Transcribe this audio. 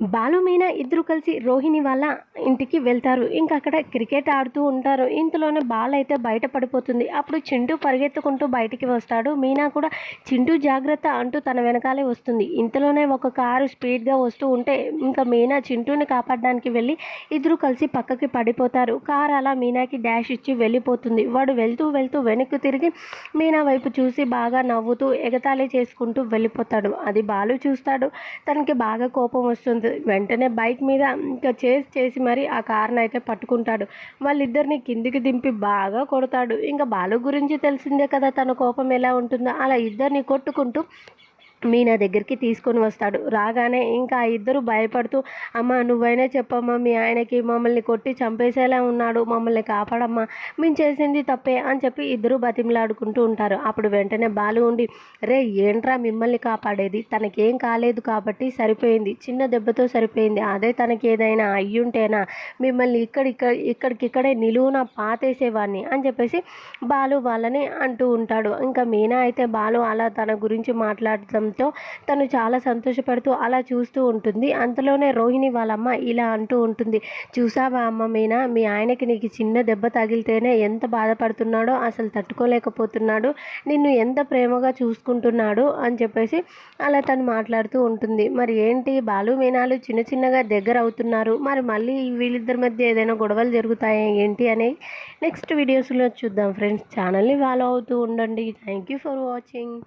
బాలు మీనా ఇద్దరు కలిసి రోహిణి వాళ్ళ ఇంటికి వెళ్తారు. ఇంకా అక్కడ క్రికెట్ ఆడుతూ ఉంటారు. ఇంతలోనే బాల్ అయితే బయట పడిపోతుంది అప్పుడు చింటూ పరిగెత్తుకుంటూ బయటికి వస్తాడు. మీనా కూడా చింటూ జాగ్రత్త అంటూ తన వెనకాలే వస్తుంది. ఇంతలోనే ఒక కారు స్పీడ్గా వస్తూ ఉంటే ఇంకా మీనా చింటూని కాపాడడానికి వెళ్ళి ఇద్దరు కలిసి పక్కకి పడిపోతారు. కారు అలా మీనాకి డాష్ ఇచ్చి వెళ్ళిపోతుంది. వాడు వెళ్తూ వెళ్తూ వెనక్కి తిరిగి మీనా వైపు చూసి బాగా నవ్వుతూ ఎగతాళి చేసుకుంటూ వెళ్ళిపోతాడు. అది బాలు చూస్తాడు. తనకి బాగా కోపం వస్తుంది. వెంటనే బైక్ మీద ఇంకా చేసి చేసి మరి ఆ కార్ని అయితే పట్టుకుంటాడు. వాళ్ళిద్దరిని కిందికి దింపి బాగా కొడతాడు. ఇంకా బాలు గురించి తెలిసిందే కదా తన కోపం ఎలా ఉంటుందో. అలా ఇద్దరిని కొట్టుకుంటూ మీనా దగ్గరికి తీసుకొని వస్తాడు. రాగానే ఇంకా ఇద్దరు భయపడుతూ అమ్మ నువ్వైనా చెప్పమ్మా మీ ఆయనకి మమ్మల్ని కొట్టి చంపేసేలా ఉన్నాడు. మమ్మల్ని కాపాడమ్మా. మేము చేసింది తప్పే అని చెప్పి ఇద్దరు బతిమలాడుకుంటూ ఉంటారు. అప్పుడు వెంటనే బాలు ఉండి రే ఏంట్రా మిమ్మల్ని కాపాడేది? తనకేం కాలేదు కాబట్టి సరిపోయింది. చిన్న దెబ్బతో సరిపోయింది. అదే తనకి ఏదైనా అయ్యుంటేనా? మిమ్మల్ని ఇక్కడిక్కడ ఇక్కడికిక్కడే నిలువున పాతేసేవాడిని అని చెప్పేసి బాలు వాళ్ళని అంటూ ఉంటాడు. ఇంకా మీనా అయితే బాలు అలా తన గురించి మాట్లాడటం ఉండడంతో తను చాలా సంతోషపడుతూ అలా చూస్తూ ఉంటుంది. అంతలోనే రోహిణి వాళ్ళమ్మ ఇలా అంటూ ఉంటుంది. చూసావా అమ్మ మీనా? మీ ఆయనకి నీకు చిన్న దెబ్బ తగిలితేనే ఎంత బాధపడుతున్నాడో అసలు తట్టుకోలేకపోతున్నాడు. నిన్ను ఎంత ప్రేమగా చూసుకుంటున్నాడు? అని చెప్పేసి అలా తను మాట్లాడుతూ ఉంటుంది. మరి ఏంటి? బాలు మీనాలు చిన్న చిన్నగా దగ్గర అవుతున్నారు. మరి మళ్ళీ వీళ్ళిద్దరి మధ్య ఏదైనా గొడవలు జరుగుతాయా? ఏంటి? అని నెక్స్ట్ వీడియోస్లో చూద్దాం. ఫ్రెండ్స్ ఛానల్ని ఫాలో అవుతూ ఉండండి. Thank you for watching.